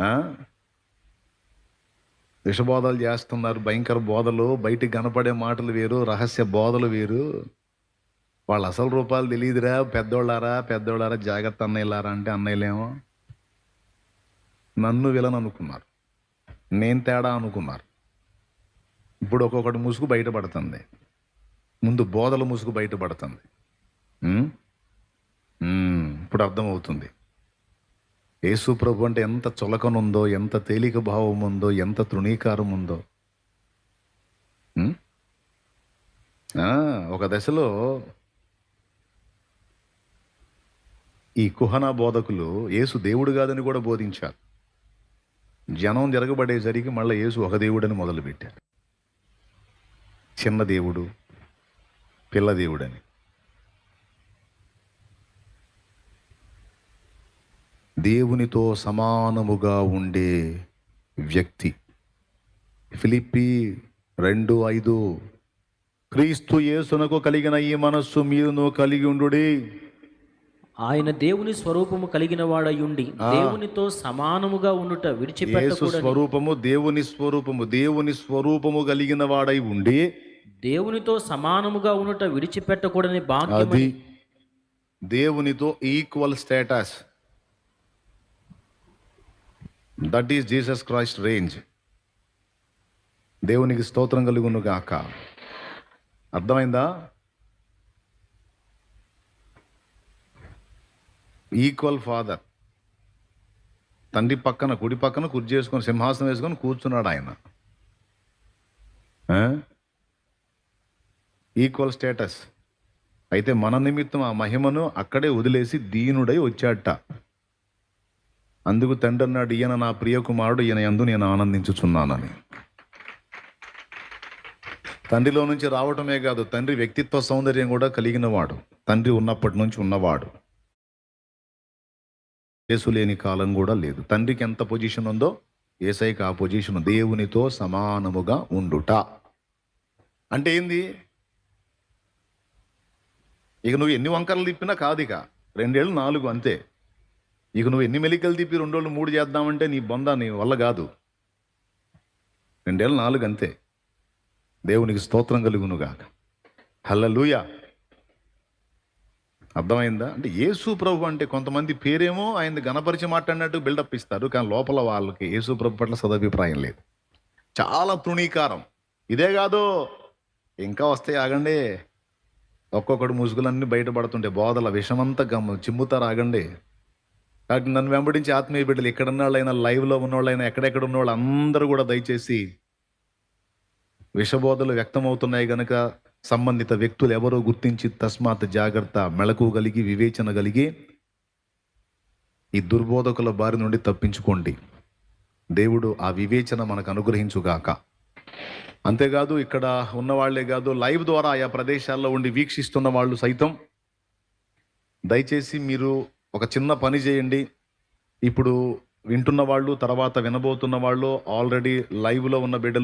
ఆ? విషబోధలు చేస్తున్నారు భయంకర బోధలు బయటికి కనపడే మాటలు వేరు రహస్య బోధలు వేరు. వాళ్ళ అసలు రూపాలు తెలియదురా పెద్దోళ్ళారా పెద్దోళ్ళారా జాగ్రత్త అన్నయ్యలారా అంటే అన్నయ్యలేమో. నన్ను విలన్ అనుకున్నారు. నేను తేడా అనుకున్నారు. ఇప్పుడు ఒక్కొక్కటి ముసుగు బయటపడుతుంది. ముందు బోధల ముసుగు బయటపడుతుంది. ఇప్పుడు అర్థమవుతుంది. యేసు ప్రభు అంటే ఎంత చులకనుందో ఎంత తేలిక భావం ఉందో ఎంత తృణీకారం ఉందో ఒక దశలో ఈ కుహనా బోధకులు యేసు దేవుడు కాదని కూడా బోధించారు. జనం జరగబడేసరికి మళ్ళీ యేసు ఒక దేవుడని మొదలుపెట్టారు. చిన్న దేవుడు పిల్ల దేవుడని. దేవునితో సమానముగా ఉండే వ్యక్తి. ఫిలిప్పి రెండు ఐదు క్రీస్తు యేసునకు కలిగిన ఈ మనస్సు మీరును కలిగి ఉండుడి. ఆయన దేవుని స్వరూపము కలిగిన వాడయుండి దేవునితో సమానముగా ఉండుట యేసు విడిచిపెట్టకూడని స్వరూపము దేవుని స్వరూపము దేవుని స్వరూపము కలిగిన వాడై ఉండి. దేవునితో సమానముగా ఉండుట విడిచిపెట్టకూడని భాగ్యం అది దేవునితో equal status that is Jesus Christ range దేవునికి స్తోత్రం కలుగును గాక అర్థమైందా? ఈక్వల్ ఫాదర్ తండ్రి పక్కన కుడి పక్కన కుర్చీ చేసుకొని సింహాసనం వేసుకొని కూర్చున్నాడు ఆయన. ఈక్వల్ స్టేటస్ అయితే మన నిమిత్తం ఆ మహిమను అక్కడే వదిలేసి దీనుడై వచ్చాట అందుకు తండ్రి అన్నాడు ఈయన నా ప్రియ కుమారుడు ఈయన ఎందు నేను ఆనందించుచున్నానని. తండ్రిలో నుంచి రావటమే కాదు తండ్రి వ్యక్తిత్వ సౌందర్యం కూడా కలిగినవాడు తండ్రి ఉన్నప్పటి నుంచి ఉన్నవాడు. యేసు లేని కాలం కూడా లేదు. తండ్రికి ఎంత పొజిషన్ ఉందో ఏసైకి ఆ పొజిషన్ దేవునితో సమానముగా ఉండుట. అంటే ఏంది? ఇక నువ్వు ఎన్ని వంకరలు తిప్పినా కాదు ఇక. రెండేళ్ళు నాలుగు అంతే. ఇక నువ్వు ఎన్ని మెలికలు తిప్పి రెండు రోజులు మూడు చేద్దామంటే నీ బొంద నీ వల్ల కాదు. రెండేళ్ళు నాలుగు అంతే. దేవునికి స్తోత్రం కలుగునుగాక. హల్లెలూయా. అర్థమైందా? అంటే యేసు ప్రభు అంటే కొంతమంది పేరేమో ఆయన గణపరిచి మాట్లాడినట్టు బిల్డప్ ఇస్తారు కానీ లోపల వాళ్ళకి యేసు ప్రభు పట్ల సదభిప్రాయం లేదు. చాలా తృణీకారం. ఇదే కాదు ఇంకా వస్తే ఆగండి. ఒక్కొక్కడు ముసుగులన్నీ బయటపడుతుంటే బోధల విషమంతా గమ్మ చిమ్ముతారు ఆగండి. కాబట్టి నన్ను వెంబడించి ఆత్మీయ బిడ్డలు ఎక్కడున్న వాళ్ళైనా లైవ్లో ఉన్నవాళ్ళైనా ఎక్కడెక్కడ ఉన్న వాళ్ళు అందరూ కూడా దయచేసి విషబోధలు వ్యక్తమవుతున్నాయి గనక సంబంధిత వ్యక్తులు ఎవరో గుర్తించి తస్మాత్ జాగ్రత్త మెళకు కలిగి వివేచన కలిగి ఈ దుర్బోధకుల బారి నుండి తప్పించుకోండి. దేవుడు ఆ వివేచన మనకు అనుగ్రహించుగాక. అంతేకాదు ఇక్కడ ఉన్న వాళ్ళే కాదు లైవ్ ద్వారా ఆయా ప్రదేశాల్లో ఉండి వీక్షిస్తున్న వాళ్ళు సైతం దయచేసి మీరు ఒక చిన్న పని చేయండి. ఇప్పుడు వింటున్న వాళ్ళు తర్వాత వినబోతున్న వాళ్ళు ఆల్రెడీ లైవ్లో ఉన్న బిడ్డలు